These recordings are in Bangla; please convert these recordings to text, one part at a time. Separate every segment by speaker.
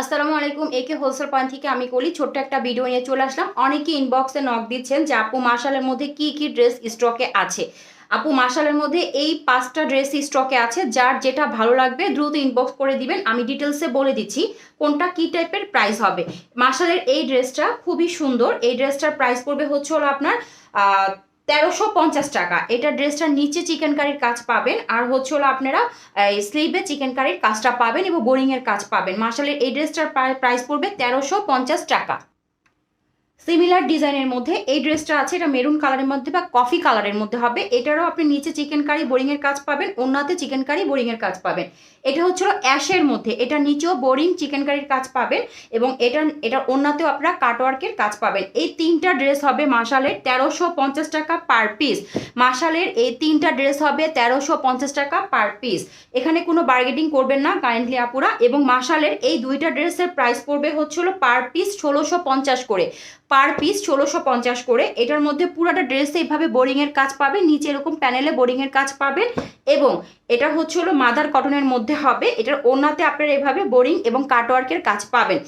Speaker 1: আসসালামু আলাইকুম একে হোলসেল পয়েন্ট থেকে আমি কলি। ছোট্ট একটা ভিডিও নিয়ে চলে আসলাম। অনেকে ইনবক্সে নক দিচ্ছেন যে, আপু মার্শালের মধ্যে কি কি ড্রেস স্টকে আছে? আপু মার্শালের মধ্যে এই পাঁচটা ড্রেস স্টকে আছে, যার যেটা ভালো লাগবে, দ্রুত ইনবক্স করে দিবেন। আমি ডিটেলসে বলে দিচ্ছি, কোনটা কি টাইপের প্রাইস হবে। মার্শালের এই ড্রেসটা খুবই সুন্দর। এই ড্রেসটার প্রাইস পড়বে হচ্ছে হলো আপনার তেরোশো পঞ্চাশ টাকা। এটা ড্রেসটার নিচে চিকেন কারির কাজ পাবেন, আর হচ্ছে হলো আপনারা স্লিভে চিকেন কারির কাজটা পাবেন এবং বোরিংয়ের কাজ পাবেন। মার্শালের এই ড্রেসটার প্রাইস পড়বে তেরোশো পঞ্চাশ টাকা। সিমিলার ডিজাইনের মধ্যে এই ড্রেসটা আছে, এটা মেরুন কালারের মধ্যে বা কফি কালারের মধ্যে হবে। এটারও আপনি নিচে চিকেন কারি বোরিংয়ের কাজ পাবেন অন্যতে চিকেন কারি বোরিংয়ের কাজ পাবেন। এটা হচ্ছিল অ্যাশের মধ্যে, এটা নিচেও বোরিং চিকেন কারির কাজ পাবেন এবং এটা এটা অন্যতেও আপনারা কাটওয়ার্কের কাজ পাবেন। এই তিনটা ড্রেস হবে মাসালের তেরোশো পঞ্চাশ টাকা পার পিস মাসালের এই তিনটা ড্রেস হবে তেরোশো পঞ্চাশ টাকা পার পিস এখানে কোনো বার্গেটিং করবেন না কাইন্ডলি আপুরা এবং মাসালের এই দুইটা ড্রেসের প্রাইস পড়বে হচ্ছিল পার পিস ষোলোশো পঞ্চাশ করে। পার পিস ষোলোশো পঞ্চাশ করে। এটার মধ্যে পুরাটা ড্রেসে এইভাবে বোরিংয়ের কাজ পাবেন, নিচে এরকম প্যানেলে বোরিংয়ের কাজ পাবেন এবং এটা হচ্ছে হলো মাদার কটনের মধ্যে হবে। এটার ওনাতে আপনারা এভাবে বোরিং এবং কাটওয়ার্কের কাজ পাবেন।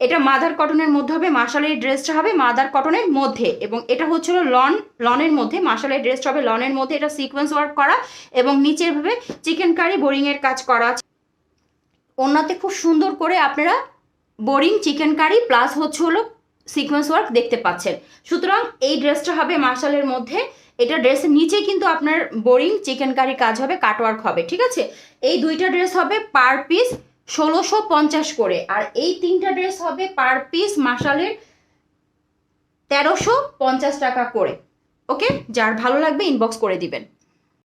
Speaker 1: এটা মাদার কটনের মধ্যে হবে মাসালের ড্রেসটা হবে মাদার কটনের মধ্যে এবং এটা হচ্ছে হলো লন লনের মধ্যে মাসালের ড্রেসটা হবে লনের মধ্যে। এটা সিকোয়েন্স ওয়ার্ক করা এবং নিচে এভাবে চিকেন কারি বোরিংয়ের কাজ করা ওনাতে খুব সুন্দর করে আপনারা বোরিং চিকেন কারি প্লাস হচ্ছে হলো সিকোয়েন্স ওয়ার্ক দেখতে পাচ্ছেন। সুতরাং এই ড্রেসটা হবে মার্শালের মধ্যে। এটা ড্রেসের নিচে কিন্তু আপনার বোরিং চিকেন কারি কাজ হবে কাটওয়ার্ক হবে, ঠিক আছে? এই দুইটা ড্রেস হবে পার পিস ষোলোশো পঞ্চাশ করে। আর এই তিনটা ড্রেস হবে পার পিস মার্শালের তেরোশো পঞ্চাশ টাকা করে। ওকে? যার ভালো লাগবে ইনবক্স করে দিবেন।